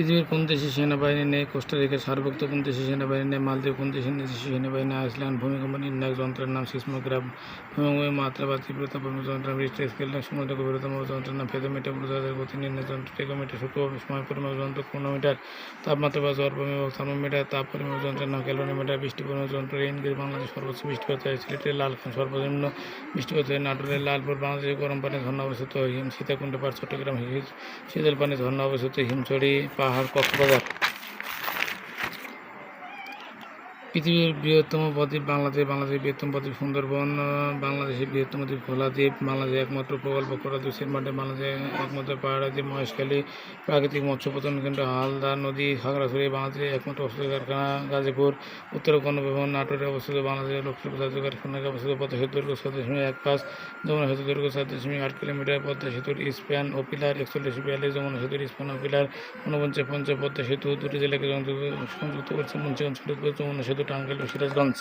পৃথিবীর কোন দেশের সেনাবাহিনী নেই কোস্টারিকার সার্বভৌমত্ব কোন দেশের সেনাবাহিনী নেই, মালদ্বীপ কোন দেশের দেশের সেনাবাহিনী আইসল্যান্ড ভূমিকম্প নির্ণায়ক যন্ত্রের নাম সিসমোগ্রাফ ভূমিকম্পের মাত্রা বা তীব্রতা যন্ত্রের রিস্টার স্কেল সমুদ্র গভীরতা মাপ যন্ত্রের নাম ফেদোমিটার বুঝাদের গতি, নির্ণয়, যন্ত্র, টেকোমিটার, সূক্ষ্ম, সময়, পরিমাপ, যন্ত্র ক্রোনোমিটার তাপমাত্রা, বা জ্বর পরিমাপ থার্মোমিটার, তাপ, পরিমাপ, যন্ত্রের নাম, ক্যালোরিমিটার বৃষ্টি পরিমাপ যন্ত্র রেনগির বাংলাদেশ সর্বোচ্চ বৃষ্টিপাত হয় সিলেটের লালখান সর্বনিম্ন বৃষ্টিপাত হয় নাটোরের লালপুর, বাংলাদেশের গরম পানি ঝর্ণা অবস্থিত, হিম, সীতাকুণ্ড পার চট্টগ্রাম শীতল পানি ঝর্ণা অবস্থিত, হিমছড়ি পাহাড় কক্সবাজার। পৃথিবীর বৃহত্তম বদ্বীপ বাংলাদেশ, বাংলাদেশের বৃহত্তম বদ্বীপ সুন্দরবন, বাংলাদেশের বৃহত্তম দ্বীপ ভোলা দ্বীপ, বাংলাদেশের একমাত্র প্রকল্প করা দ্বীপ সেনমাটে বাংলাদেশের একমাত্র পাহাড় দ্বীপ মহেশখালী, প্রাকৃতিক মৎস্য কেন্দ্র হালদা নদী, খাগড়াছড়ি, বাংলাদেশের একমাত্র অস্ত্র কারখানা, গাজীপুর, উত্তর গণভবন নাটোরে অবস্থিত বাংলাদেশের জাতীয় কারখানায় অবস্থিত পদ্মা দৈর্ঘ্য সাত দশমিক এক পাঁচ, যমুনা সেতু দৈর্ঘ্য সাত দশমিক আট কিলোমিটার পদ্মা সেতুর স্প্যান ও পিলার, একচল্লিশ বিয়াল্লিশ, যমুনা সেতুর স্প্যান ও পিলার, ঊনপঞ্চাশ পঞ্চাশ পদ্মা সেতু, দুটি জেলাকে সংযুক্ত করছে মুন্সিগঞ্জ, ফরিদপুর, যমুনা সেতু টাঙ্গাইল ও সিরাজগঞ্জ।